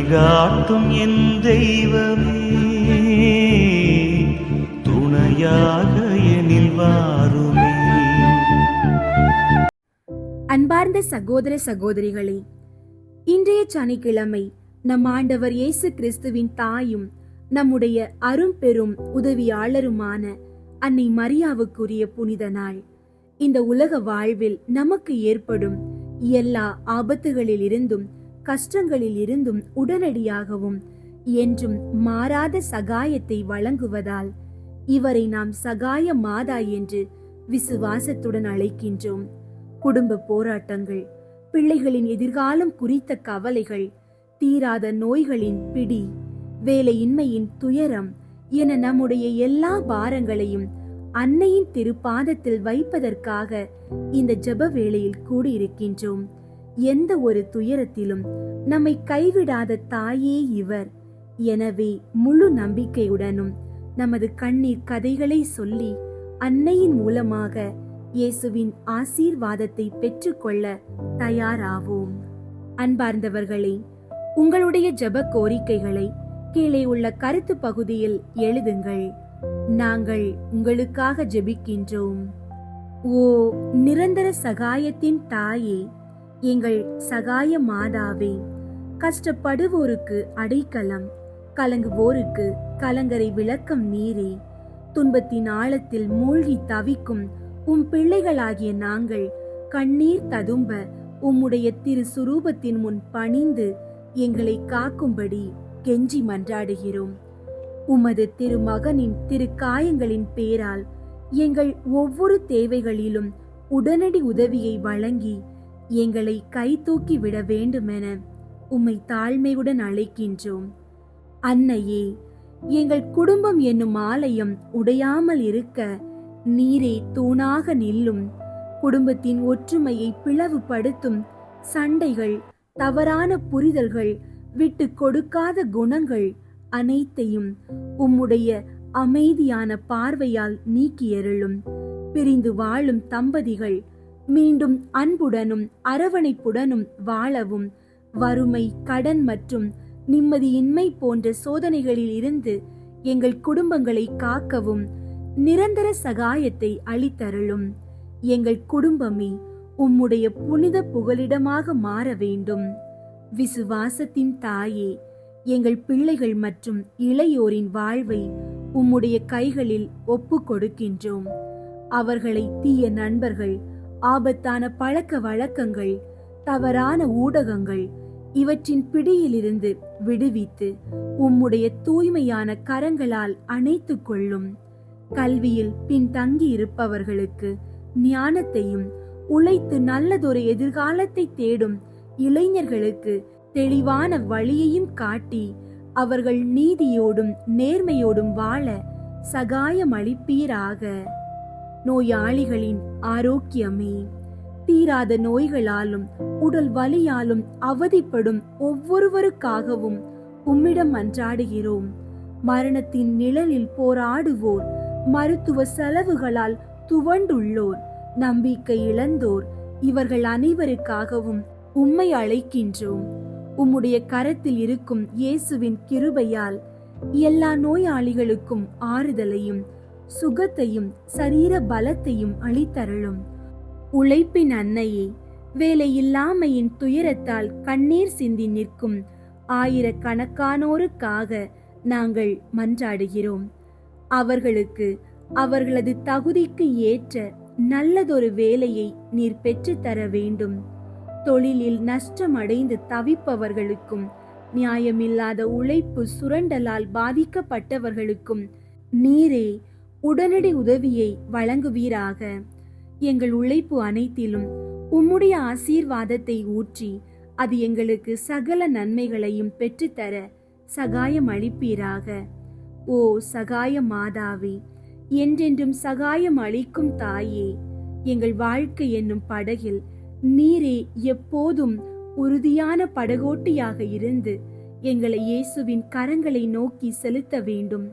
வழிகாட்டும் என் தெய்வமே. துணையாக எனில் வாருமே. அன்பார்ந்த சகோதர சகோதரிகளே இன்றைய சனிக்கிழமை நம் ஆண்டவர் இயேசு கிறிஸ்துவின் தாயும் நம்முடைய அரும்பெரும் உதவியாளருமான அன்னை மரியாவுக்குரிய புனித நாள். இந்த உலக வாழ்வில் நமக்கு ஏற்படும் எல்லா ஆபத்துகளிலிருந்தும் இருந்தும் கஷ்டங்களில் இருந்தும் உடனடியாகவும் என்றும் மாறாத சகாயத்தை வழங்குவதால் இவரை நாம் சகாய மாதா என்று விசுவாசத்துடன் அழைக்கின்றோம். குடும்ப போராட்டங்கள் பிள்ளைகளின் எதிர்காலம் குறித்த கவலைகள் தீராத நோய்களின் பிடி வேலையின்மையின் துயரம் என நம்முடைய எல்லா பாரங்களையும் அன்னையின் திருப்பாதத்தில் வைப்பதற்காக இந்த ஜப வேளையில் கூடியிருக்கின்றோம். எந்த ஒரு துயரத்திலும் நம்மை கைவிடாத தாயே இவர். எனவே முழு நம்பிக்கையுடனும் நமது கண்ணீர் கதைகளை சொல்லி அன்னையின் மூலமாக இயேசுவின் ஆசீர்வாதத்தை பெற்றுக்கொள்ள தயாராவோம். அன்பார்ந்தவர்களே உங்களுடைய ஜப கோரிக்கைகளை கீழே உள்ள கருத்து பகுதியில் எழுதுங்கள். நாங்கள் உங்களுக்காக ஜெபிக்கின்றோம். ஓ நிரந்தர சகாயத்தின் தாயே எங்கள் சகாய மாதாவே கஷ்டப்படுவோருக்கு அடைக்கலம் கலங்குவோருக்கு கலங்கரை விளக்கம் நீரே. துன்பத்தின் ஆழத்தில் மூழ்கி தவிக்கும் உம் பிள்ளைகளாகிய நாங்கள் கண்ணீர் ததும்ப உம்முடைய திரு சுரூபத்தின் முன் பணிந்து எங்களை காக்கும்படி கெஞ்சி மன்றாடுகிறோம். உமது திருமகனின் திரு காயங்களின் பேரால் எங்கள் ஒவ்வொரு தேவைகளிலும் உடனடி உதவியை வழங்கி எங்களை கை தூக்கி விட வேண்டுமென உம்மை தாழ்மையுடன் அழைக்கின்றோம். அன்னையே எங்கள் குடும்பம் என்னும் ஆலயம் உடையாமல் இருக்க நீரே தூணாக நில்லும். குடும்பத்தின் ஒற்றுமையை பிளவுபடுத்தும் சண்டைகள் தவறான புரிதல்கள் விட்டு கொடுக்காத குணங்கள் அனைத்தையும் உம்முடைய அமைதியான பார்வையால் நீக்கியருளும். பிரிந்து வாழும் தம்பதிகள் மீண்டும் அன்புடனும் அரவணைப்புடனும் வாழவும். வறுமை கடன் மற்றும் நிம்மதியின்மை போன்ற சோதனைகளில் இருந்து எங்கள் குடும்பங்களை காக்கவும் நிரந்தர சகாயத்தை அளித்தருளும். எங்கள் குடும்பமே உம்முடைய புனித புகலிடமாக மாற வேண்டும். விசுவாசத்தின் தாயே எங்கள் பிள்ளைகள் மற்றும் இளையோரின் வாழ்வை உம்முடைய கைகளில் ஒப்பு கொடுக்கின்றோம் அவர்களை தீய நண்பர்கள் ஆபத்தான பழக்க வழக்கங்கள் தவறான ஊடகங்கள் இவற்றின் பிடியிலிருந்து விடுவித்து உம்முடைய தூய்மையான கரங்களால் அணைத்துக் கொள்ளும். கல்வியில் பின்தங்கி இருப்பவர்களுக்கு ஞானத்தையும் உழைத்து நல்லதொரு எதிர்காலத்தை தேடும் இளைஞர்களுக்கு தெளிவான வழியையும் காட்டி அவர்கள் நீதியோடும் நேர்மையோடும் வாழ சகாயம் அளிப்பீராக. நோயாளிகளின் ஆரோக்கியமே. தீராத நோய்களாலும் உடல் வலியாலும் அவதிப்படும் ஒவ்வொருவருக்காகவும் உம்மிடம் அன்றாடுகிறோம். மரணத்தின் நிழலில் போராடுவோர் மருத்துவ செலவுகளால் துவண்டுள்ளோர் நம்பிக்கை இழந்தோர் இவர்கள் அனைவருக்காகவும் உம்மை அழைக்கின்றோம். உம்முடைய கரத்தில் இருக்கும் இயேசுவின் கிருபையால் எல்லா நோயாளிகளுக்கும் ஆறுதலையும் சுகத்தையும் சரீர பலத்தையும் அளித்தருளும். உழைப்பின் அன்னையே வேலையில்லாமையின் துயரத்தால் கண்ணீர் சிந்தி நிற்கும். ஆயிரக்கணக்கானோருக்காக நாங்கள் மன்றாடுகிறோம். அவர்களுக்கு அவர்களது தகுதிக்கு ஏற்ற நல்லதொரு வேலையை நீர் பெற்றுத்தர வேண்டும். தொழிலில் நஷ்டமடைந்து தவிப்பவர்களுக்கும் நியாயமில்லாத உழைப்பு சுரண்டலால் பாதிக்கப்பட்டவர்களுக்கும் நீரே உடனடி உதவியை வழங்குவீராக. எங்கள் உழைப்பு அனைத்திலும் உம்முடைய ஆசீர்வாதத்தை ஊற்றி அது எங்களுக்கு சகல நன்மைகளையும் பெற்றுத்தர சகாயம் அளிப்பீராக. ஓ சகாய மாதாவே என்றென்றும் சகாயம் அளிக்கும் தாயே எங்கள் வாழ்க்கை என்னும் படகில் நீரே எப்போதும் உறுதியான படகோட்டியாக இருந்து எங்களை இயேசுவின் கரங்களை நோக்கி செலுத்த வேண்டும்.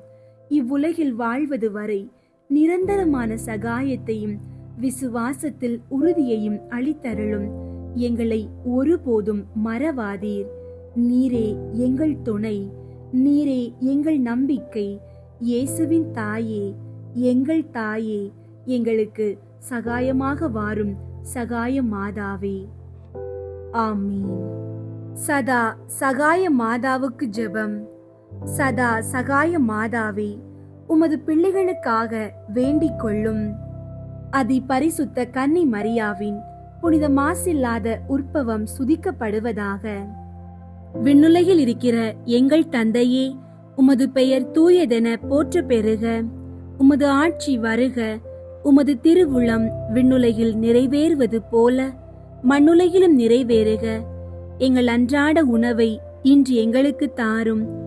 இவ்வுலகில் வாழ்வது வரை நிரந்தரமான சகாயத்தையும் விசுவாசத்தில் உறுதியையும் அளித்தருளும். எங்களை ஒருபோதும் மறவாதீர். நீரே எங்கள் துணை. நீரே எங்கள் நம்பிக்கை. இயேசுவின் தாயே எங்கள் தாயே எங்களுக்கு சகாயமாக வாரும் சகாய மாதாவே. ஆமீன். சதா சகாய மாதாவுக்கு ஜெபம். சதா சகாய மாதாவே உமது பிள்ளைகளுக்காக வேண்டிக் கொள்ளும். அதி பரிசுத்த கன்னி மரியாவின் புனித மாசில்லாத உற்பவம் சுதிக்கப்படுவதாக. விண்ணுலகில் இருக்கிற எங்கள் தந்தையே உமது பெயர் தூயதென போற்ற பெறுக உமது ஆட்சி வருக. உமது திருவுளம் விண்ணுலகில் நிறைவேறுவது போல மண்ணுலகிலும் நிறைவேறுக. எங்கள் அன்றாட உணவை இன்று எங்களுக்கு தாரும்.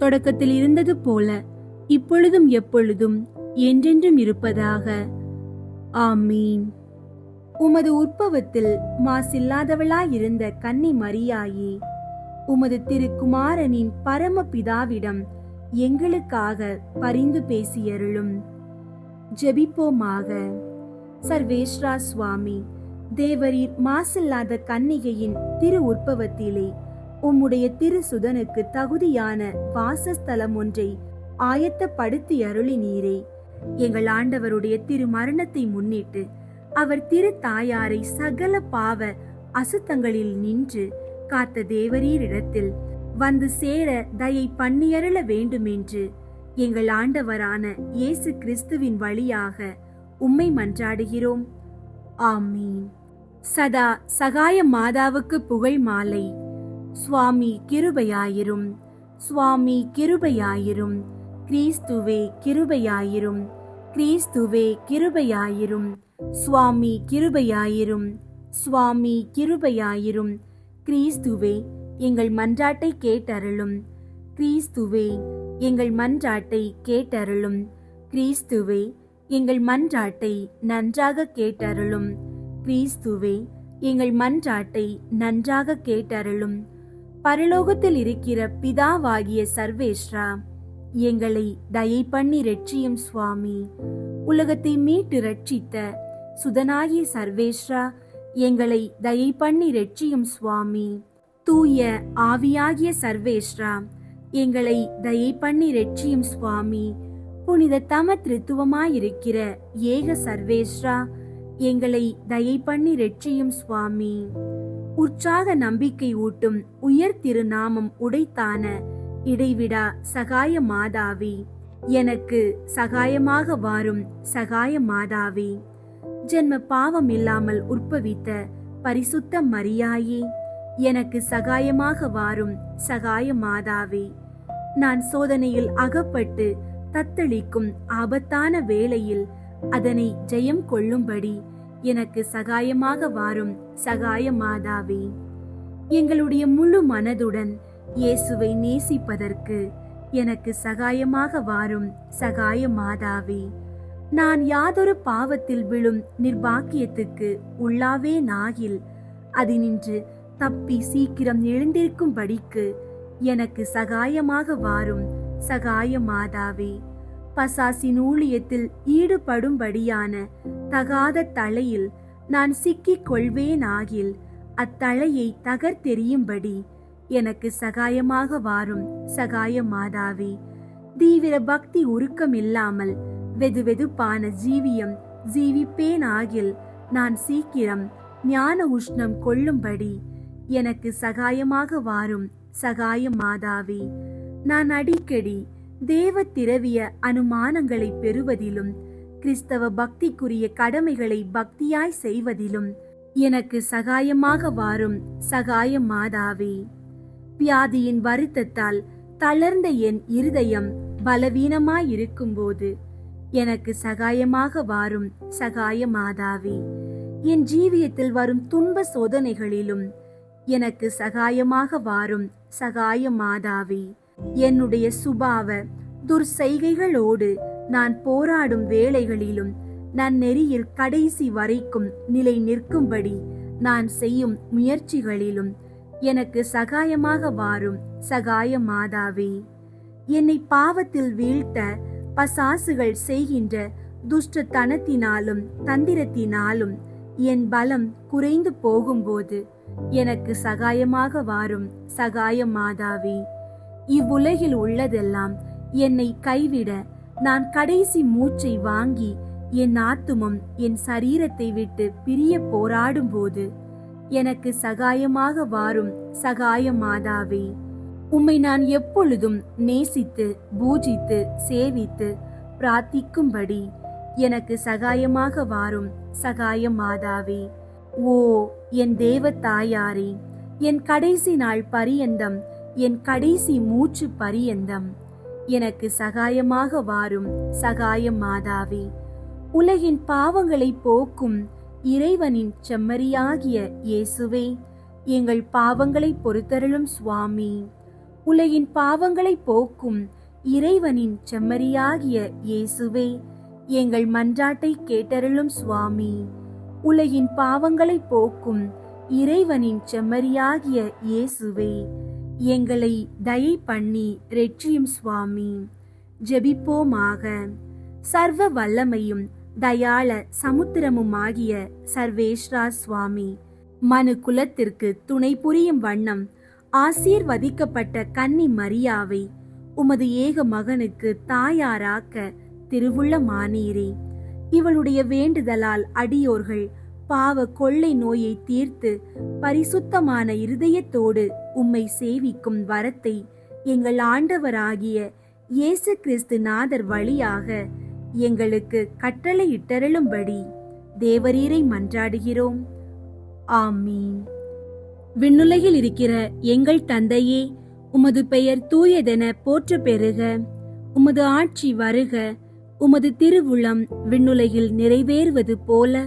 தொடக்கத்தில் இருந்தது போல இப்பொழுதும் எப்பொழுதும் என்றென்றும் இருப்பதாக. ஆமீன். உமது உற்பவத்தில் மாசில்லாதவளாயிருந்த கன்னி மரியாயே உமது திருக்குமாரனின் பரம பிதாவிடம் எங்களுக்காக பரிந்து பேசியருளும். ஜெபிப்போமாக. சர்வேஸ்ரா சுவாமி தேவரீர் மாசில்லாத கன்னிகையின் திரு உற்பவத்திலே உம்முடைய திருசுதனுக்கு தகுதியான வாசஸ்தலம் ஒன்றை ஆயத்தப்படுத்தி அருளினீரே எங்கள் ஆண்டவருடைய திரு மரணத்தை முன்னிட்டு அவர் திரு தாயாரை சகல பாவ அசுத்தங்களில் நின்று காத்த தேவரீரிடத்தில் வந்து சேர தயை பண்ணியருள வேண்டுமென்று எங்கள் ஆண்டவரான இயேசு கிறிஸ்துவின் வழியாக உம்மை மன்றாடுகிறோம். ஆமீன். சதா சகாய மாதாவுக்கு புகழ் மாலை. சுவாமி கிருபையாயிரும். சுவாமி கிருபையாயிரும். கிறிஸ்துவே கிருபையாயிரும். கிறிஸ்துவே கிருபையாயிரும். சுவாமி கிருபையாயிரும். சுவாமி கிருபையாயிரும். கிறிஸ்துவே எங்கள் மன்றாட்டை கேட்டருளும். கிறிஸ்துவே எங்கள் மன்றாட்டை கேட்டருளும். கிறிஸ்துவே எங்கள் மன்றாட்டை நன்றாக கேட்டருளும். கிறிஸ்துவே எங்கள் மன்றாட்டை நன்றாக கேட்டருளும். பரலோகத்தில் இருக்கிற பிதாவாகிய சர்வேஸ்ரா எங்களை தயை பண்ணி ரட்சியும் சுவாமி. உலகத்தை மீட்டு ரட்சித்த சுதனாகிய சர்வேஸ்ரா எங்களை தயை பண்ணி ரட்சியும் சுவாமி. தூய ஆவியாகிய சர்வேஸ்ரா எங்களை தயை பண்ணி ரட்சியும் சுவாமி. புனித தம திருத்துவமாயிருக்கிற ஏக சர்வேஸ்ரா எங்களை தயை பண்ணி ரட்சியும் சுவாமி. உற்சாக நம்பிக்கை ஊட்டும் உயர் திருநாமம் உடைத்தான இடைவிடா சகாய மாதாவி. எனக்கு சகாயமாக வாரும் சகாய மாதாவி. ஜென்ம பாவம் இல்லாமல் உற்பவித்த பரிசுத்த மரியாயே. எனக்கு சகாயமாக வாரும் சகாய மாதாவே. நான் சோதனையில் அகப்பட்டு தத்தளிக்கும் ஆபத்தான வேளையில் அதனை ஜெயம் கொள்ளும்படி எனக்கு சகாயமாக வாரும் சகாய மாதாவே. எங்களுடைய முழு மனதுடன் இயேசுவை நேசிப்பதற்கு எனக்கு சகாயமாக வாரும் சகாய மாதாவே. நான் யாதொரு பாவத்தில் விழும் நிர்பாக்கியத்துக்கு உள்ளாவே நாகில் அதினின்று தப்பி சீக்கிரம் எழுந்திருக்கும்படிக்கு எனக்கு சகாயமாக வாரும் சகாய மாதாவே. பசாசின் ஊழியத்தில் ஈடுபடும்படியான தகாத தலையில் நான் சிக்கிக் கொள்வேனாகில் அத்தலையை தகர்த்தெறியும்படி எனக்கு சகாயமாக வாரும் சகாய மாதாவே. தீவிர பக்தி உருக்கம் இல்லாமல் வெது வெதுப்பான ஜீவியம் ஜீவிப்பேன் ஆகில் நான் சீக்கிரம் ஞான உஷ்ணம் கொள்ளும்படி எனக்கு சகாயமாக வாரும் சகாய மாதாவே. நான் அடிக்கடி தேவ திரவிய அனுமானங்களை பெறுவதிலும் கிறிஸ்தவ பக்திக்குரிய கடமைகளை பக்தியாய் செய்வதிலும் எனக்கு சகாயமாக வாரும் சகாய மாதாவே. வியாதியின் வருத்தத்தால் தளர்ந்த என் இருதயம் பலவீனமாயிருக்கும்போது எனக்கு சகாயமாக வாரும் சகாய மாதாவே. என் ஜீவியத்தில் வரும் துன்ப சோதனைகளிலும் எனக்கு சகாயமாக வாரும் சகாய மாதாவே. என்னுடைய சுபாவ துர்செய்கைகளோடு நான் போராடும் வேளைகளிலும் நான் நெறியில் கடைசி வரைக்கும் நிலை நிற்கும்படி நான் செய்யும் முயற்சிகளிலும் எனக்கு சகாயமாக வாரும் சகாய மாதாவே. என்னை பாவத்தில் வீழ்த்த பசாசுகள் செய்கின்ற துஷ்டத்தனத்தினாலும் தந்திரத்தினாலும் என் பலம் குறைந்து போகும்போது எனக்கு சகாயமாக வாரும் சகாய மாதாவே. இவ்வுலகில் உள்ளதெல்லாம் என்னை கைவிட நான் கடைசி மூச்சை வாங்கி என் ஆத்துமம் என் சரீரத்தை விட்டு பிரிய போராடும் போது எனக்கு சகாயமாக வாரும் சகாயமாதாவே உம்மை நான் எப்பொழுதும் நேசித்து பூஜித்து சேவித்து பிரார்த்திக்கும்படி எனக்கு சகாயமாக வாரும் சகாயமாதாவே ஓ என் தேவ தாயாரே என் கடைசி நாள் பரியந்தம் என் கடைசி மூச்சு பரியந்தம். எனக்கு சகாயமாக வாரும் சகாயம் மாதாவே. உலகின் பாவங்களை போக்கும் இறைவனின் செம்மறியாகிய இயேசுவே எங்கள் பாவங்களை பொறுத்தருளும் சுவாமி. உலகின் பாவங்களை போக்கும் இறைவனின் செம்மறியாகிய இயேசுவே எங்கள் மன்றாட்டை கேட்டருளும் சுவாமி. உலகின் பாவங்களை போக்கும் இறைவனின் செம்மறியாகிய இயேசுவே எங்களை தயை பண்ணி ரெற்றியும் சுவாமி. ஜெபிப்போமாக. சர்வ வல்லமையும் தயாள சமுத்திரமுமாகிய சர்வேஸ்வரா சுவாமி. மனு குலத்திற்கு துணை புரியும் வண்ணம் ஆசீர்வதிக்கப்பட்ட கன்னி மரியாவை உமது ஏக மகனுக்கு தாயாராக்க திருவுள்ள மானீரே இவளுடைய வேண்டுதலால் அடியோர்கள் பாவ கொள்ளை நோயை தீர்த்து பரிசுத்தமான இருதயத்தோடு உம்மை சேவிக்கும் வரத்தை எங்கள் ஆண்டவராகிய இயேசு கிறிஸ்து நாதர் வழியாக எங்களுக்கு கட்டளையிட்டருளும்படி தேவரீரை மன்றாடுகிறோம். ஆமீன். விண்ணுலகில் இருக்கிற எங்கள் தந்தையே உமது பெயர் தூயதென போற்ற பெறுக. உமது ஆட்சி வருக. உமது திருவுளம் விண்ணுலகில் நிறைவேறுவது போல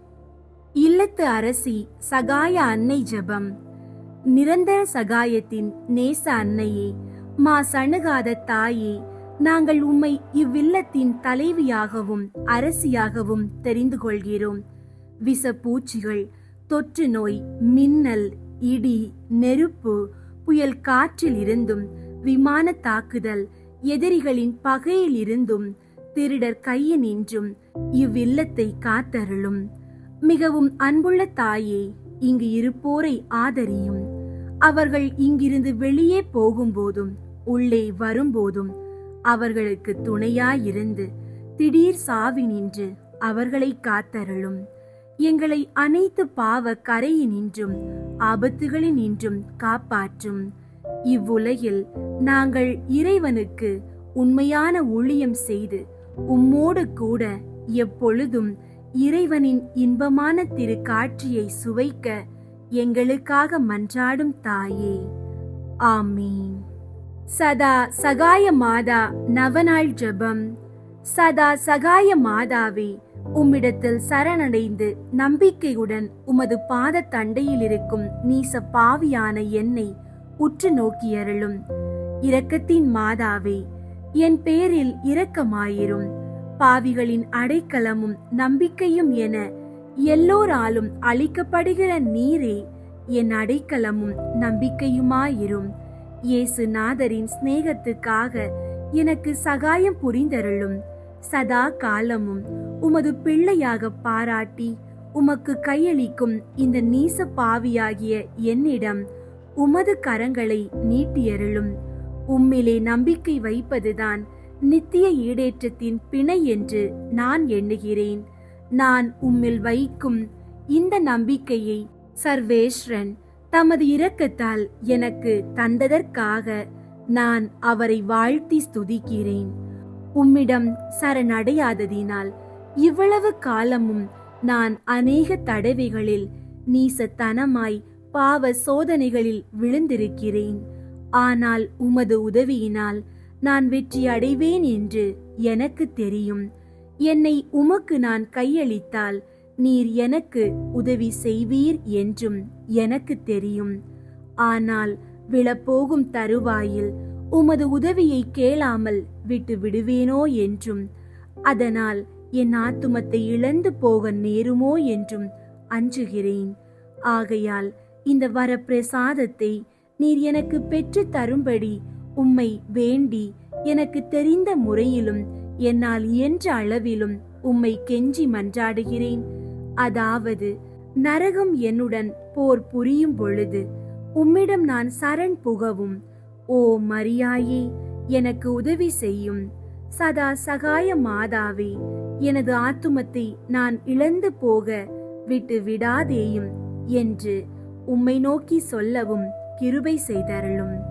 இல்லத்து அரசி சகாய அன்னை ஜபம். நிரந்தர சகாயத்தின் நேச அன்னையே மா சணுகாத தாயே நாங்கள் உம்மை இவ்வில்லத்தின் தலைவியாகவும் அரசியாகவும் தெரிந்து கொள்கிறோம். விஷப்பூச்சிகள் தொற்று நோய் மின்னல் இடி நெருப்பு புயல் காற்றில் இருந்தும் விமான தாக்குதல் எதிரிகளின் பகையில் இருந்தும் திருடர் கையினின்றும் இவ்வில்லத்தை காத்தருளும். மிகவும் அன்புள்ள தாயே இங்கு இருப்போரை ஆதரியும். அவர்கள் இங்கிருந்து வெளியே போகும்போதும் உள்ளே வரும்போதும் அவர்களுக்கு துணையாயிருந்து திடீர் சாவி நின்று அவர்களை காத்தருளும். எங்களை அனைத்து பாவ கரையினின்றும் ஆபத்துகளினின்றும் காப்பாற்றும். இவ்வுலகில் நாங்கள் இறைவனுக்கு உண்மையான ஊழியம் செய்து உம்மோடு கூட எப்பொழுதும் இறைவனின் இன்பமான திரு காட்சியை சுவைக்க எங்களுக்காக மன்றாடும் தாயே. ஆமீன். சதா சகாய மாதா நவநாள் ஜெபம். சதா சகாய மாதாவே உம்மிடத்தில் சரணடைந்து நம்பிக்கையுடன் உமது பாத தண்டையில் இருக்கும் நீச பாவியான என்னை உற்று நோக்கியருளும் இரக்கத்தின் மாதாவே என் பேரில் இரக்கமாயிரும். பாவிகளின் அடைக்கலமும் நம்பிக்கையும் என எல்லோராலும் அளிக்கப்படுகிற நீரே என் அடைக்கலமும் நம்பிக்கையுமாயிரும். இயேசு நாதரின் சிநேகத்துக்காக எனக்கு சகாயம் புரிந்தருளும். சதா காலமும் உமது பிள்ளையாக பாராட்டி உமக்கு கையளிக்கும் இந்த நீச பாவியாகிய என்னிடம் உமது கரங்களை நீட்டியருளும். உம்மிலே நம்பிக்கை வைப்பதுதான் நித்திய ஈடேற்றத்தின் பிணை என்று நான் எண்ணுகிறேன். நான் உம்மில் வைக்கும் இந்த நம்பிக்கையை சர்வேஸ்வரன் தமது இரக்கத்தால் எனக்கு தந்ததற்காக நான் அவரை வாழ்த்தி ஸ்துதிக்கிறேன். உம்மிடம் சரணடையாததினால் இவ்வளவு காலமும் நான் அநேக தடவைகளில் நீசத்தனமாய் பாவ சோதனைகளில் விழுந்திருக்கிறேன். ஆனால் உமது உதவியினால் நான் வெற்றி அடைவேன் என்று எனக்கு தெரியும். என்னை உமக்கு நான் கையளித்தால் நீர் எனக்கு உதவி செய்வீர் என்றும் எனக்கு தெரியும். ஆனால் விழப்போகும் தருவாயில் உமது உதவியை கேளாமல் விட்டு விடுவேனோ என்றும் அதனால் என் ஆத்துமத்தை இழந்து போக நேருமோ என்றும் அஞ்சுகிறேன். ஆகையால் இந்த வரப்பிரசாதத்தை நீர் எனக்கு பெற்று தரும்படி உம்மை வேண்டி எனக்கு தெரிந்த முறையிலும் என்னால் இயன்ற அளவிலும் உம்மை கெஞ்சி மன்றாடுகிறேன். அதாவது நரகம் என்னுடன் போர் புரியும் பொழுது உம்மிடம் நான் சரண் புகவும் ஓ மரியாயே எனக்கு உதவி செய்யும். சதா சகாய மாதாவே எனது ஆத்துமத்தை நான் இழந்து போக விட்டு விடாதேயும் என்று உம்மை நோக்கி சொல்லவும் கிருபை செய்தருளும்.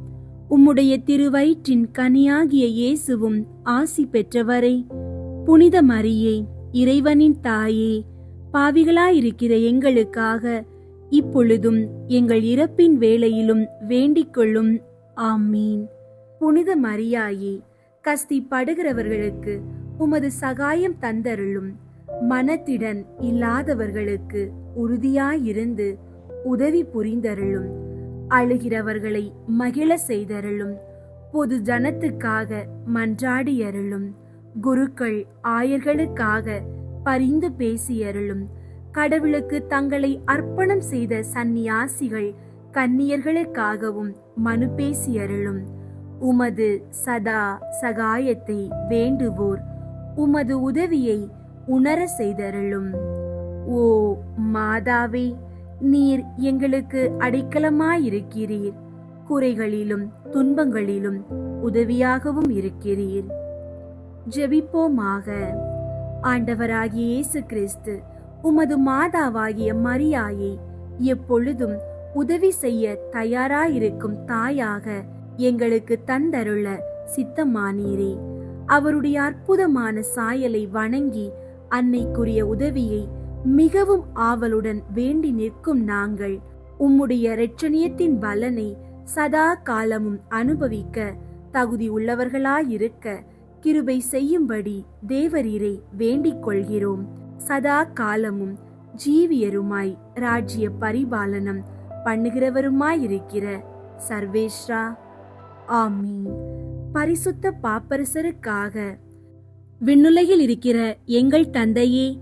உம்முடைய திருவயிற்றின் கனியாகிய இயேசுவும் ஆசி பெற்றவரே. புனித மரியே இறைவனின் தாயே பாவிகளாயிருக்கிற எங்களுக்காக இப்பொழுதும் எங்கள் இறப்பின் வேளையிலும் வேண்டிக் கொள்ளும். ஆமீன். புனித மரியாயே கஸ்தி படுகிறவர்களுக்கு உமது சகாயம் தந்தருளும். மனத்திடன் இல்லாதவர்களுக்கு உறுதியாயிருந்து உதவி புரிந்தருளும். அழுகிறவர்களை மகிழ செய்தருளும். பொது ஜனத்துக்காக மன்றாடியருளும். குருக்கள் ஆயர்களுக்காக பரிந்து பேசியருளும். கடவுளுக்கு தங்களை அர்ப்பணம் செய்த சந்நியாசிகள் கன்னியர்களுக்காகவும் மனு பேசியருளும். உமது சதா சகாயத்தை வேண்டுவோர் உமது உதவியை உணர செய்தருளும். ஓ மாதாவே நீர் எங்களுக்கு அடைக்கலமாயிருக்கிறீர். குறைகளிலும் துன்பங்களிலும் உதவியாகவும் இருக்கிறீர். ஜெபிப்போமாக. ஆண்டவராகிய இயேசு கிறிஸ்து உமது மாதாவாகிய மரியாயை எப்பொழுதும் உதவி செய்ய தயாராயிருக்கும் தாயாக எங்களுக்கு தந்தருள சித்தமானீரே. அவருடைய அற்புதமான சாயலை வணங்கி அன்னைக்குரிய உதவியை மிகவும் ஆவலுடன் வேண்டி நிற்கும் நாங்கள் உம்முடைய இரட்சணியத்தின் பலனை சதா காலமும் அனுபவிக்க தகுதி உள்ளவர்களாயிருக்க கிருபை செய்யும்படி தேவரீரை வேண்டிக் கொள்கிறோம். சதா காலமும் ஜீவியருமாய் ராஜ்ய பரிபாலனம் பண்ணுகிறவருமாயிருக்கிற சர்வேஸ்ரா ஆமீன். பரிசுத்த பாப்பரசருக்காக விண்ணுலகில் இருக்கிற எங்கள் தந்தையே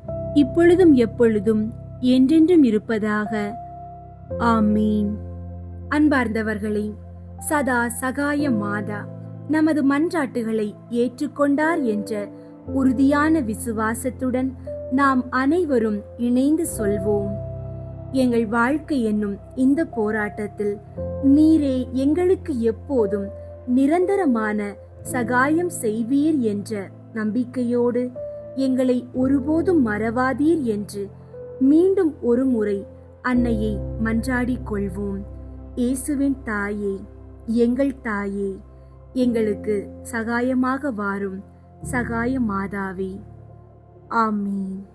இப்பொழுதும் எப்பொழுதும் என்றென்றும் இருப்பதாக. ஆமீன். அன்பார்ந்தவர்களே சதா சகாய மாதா நமது மன்றாட்டுகளை ஏற்றுக்கொண்டார் என்ற உறுதியான விசுவாசத்துடன் நாம் அனைவரும் இணைந்து சொல்வோம். எங்கள் வாழ்க்கை என்னும் இந்த போராட்டத்தில் நீரே எங்களுக்கு எப்போதும் நிரந்தரமான சகாயம் செய்வீர் என்ற நம்பிக்கையோடு எங்களை ஒருபோதும் மறவாதீர் என்று மீண்டும் ஒரு முறை அன்னையை மன்றாடிக் கொள்வோம். இயேசுவின் தாயே எங்கள் தாயே எங்களுக்கு சகாயமாக வாரும் சகாய மாதாவே. ஆமீன்.